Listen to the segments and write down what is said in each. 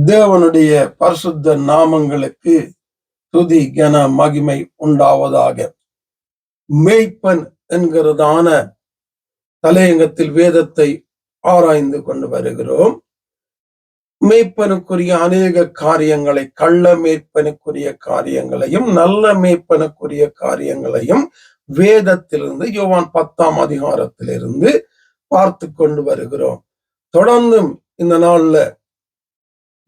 தேவனுடைய பரிசுத்த நாமங்களுக்கு துதி கன மகிமை உண்டாவதாக. மேய்ப்பன் என்கிறதான தலையங்கத்தில் வேதத்தை ஆராய்ந்து கொண்டு வருகிறோம். மேய்ப்பனுக்குரிய அநேக காரியங்களை கள்ள மேய்ப்பனுக்குரிய காரியங்களையும் நல்ல மேய்ப்பனுக்குரிய காரியங்களையும் வேதத்திலிருந்து யோவான் பத்தாம் அதிகாரத்திலிருந்து பார்த்து கொண்டு வருகிறோம். தொடர்ந்தும் இந்த நாள்ல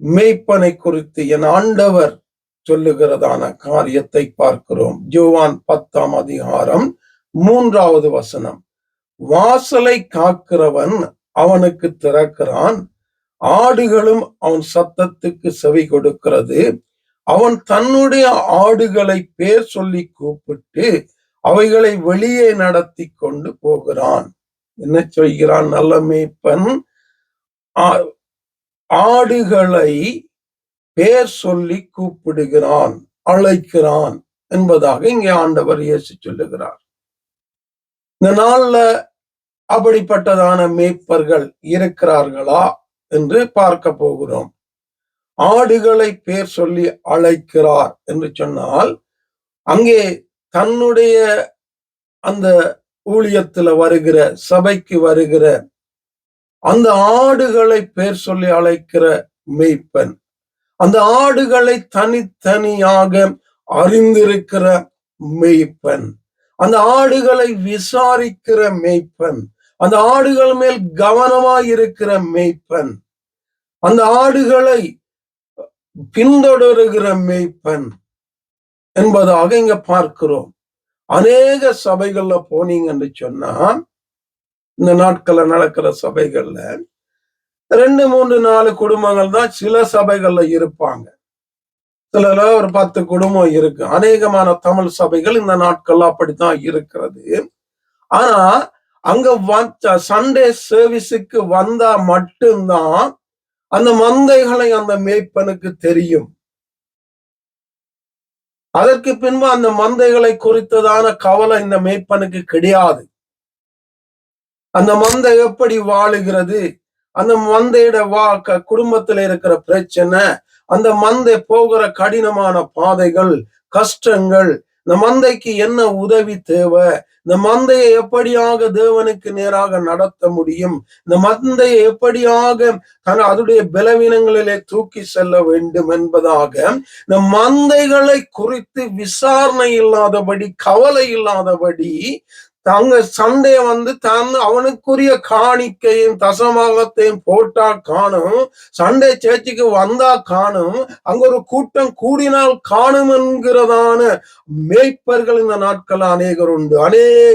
மேய்ப்பனை குறித்து என் ஆண்டவர் சொல்லுகிறதான காரியத்தை பார்க்கிறோம். ஜோவான் பத்தாம் அதிகாரம் மூன்றாவது வசனம். வாசலை காக்கிறவன் அவனுக்கு திறக்கிறான். ஆடுகளும் அவன் சத்தத்துக்கு செவி கொடுக்கிறது. அவன் தன்னுடைய ஆடுகளை பேர் சொல்லி கூப்பிட்டு அவைகளை வெளியே நடத்தி கொண்டு போகிறான். என்ன சொல்கிறான்? நல்ல மேய்ப்பன். ஆடுகளை பேர் சொல்லி கூப்பிடுகிறான் அழைக்கிறான் என்பதாக இங்கே ஆண்டவர் இயேசு சொல்லுகிறார். இந்த நாள்ல அப்படிப்பட்டதான மேய்ப்பர்கள் இருக்கிறார்களா என்று பார்க்க போகிறோம். ஆடுகளை பேர் சொல்லி அழைக்கிறார் என்று சொன்னால் அங்கே தன்னுடைய அந்த ஊழியத்துல வருகிற சபைக்கு வருகிற அந்த ஆடுகளை பேர் சொல்லி அழைக்கிற மேய்ப்பன் அந்த ஆடுகளை தனித்தனியாக அறிந்திருக்கிற மேய்ப்பன் அந்த ஆடுகளை விசாரிக்கிற மேய்ப்பன் அந்த ஆடுகள் மேல் கவனமாய் இருக்கிற மேய்ப்பன் அந்த ஆடுகளை பின்தொடருகிற மேய்ப்பன் என்பதாக இங்க பார்க்கிறோம். அநேக சபைகள்ல போனீங்கன்னு சொன்னா இந்த நாட்கள்ல நடக்கிற சபைகள்ல ரெண்டு மூன்று நாலு குடும்பங்கள் தான் சில சபைகள்ல இருப்பாங்க. சிலல ஒரு பத்து குடும்பம் இருக்கு. அநேகமான தமிழ் சபைகள் இந்த நாட்கள்ல அப்படித்தான் இருக்கிறது. ஆனா அங்க வந்த சண்டே சர்வீஸுக்கு வந்தா மட்டும்தான் அந்த மந்தைகளை அந்த மேய்ப்பனுக்கு தெரியும். அதற்கு பின்பு அந்த மந்தைகளை குறித்ததான கவலை இந்த மேய்ப்பனுக்கு கிடையாது. அந்த மந்தை எப்படி வாழுகிறது? அந்த மந்தையோட வா குடும்பத்துல இருக்கிற பிரச்சனை அந்த மந்தை போகிற கடினமான பாதைகள் கஷ்டங்கள் இந்த மந்தைக்கு என்ன உதவி தேவை? இந்த மந்தையை எப்படியாக தேவனுக்கு நேராக நடத்த முடியும்? இந்த மந்தையை எப்படியாக தன் அதனுடைய பலவீனங்களிலே தூக்கி செல்ல வேண்டும் என்பதாக இந்த மந்தைகளை குறித்து விசாரணை இல்லாதபடி கவலை இல்லாதபடி தங்க சண்டைய வந்து தன் அவனுக்குரிய காணிக்கையும் தசமாகத்தையும் போட்டா காணும். சண்டை சேச்சிக்கு வந்தா காணும். அங்க ஒரு கூட்டம் கூடினால் காணும் என்கிறதான மேய்ப்பர்கள் இந்த நாட்கள் அநேகர் உண்டு. அநேக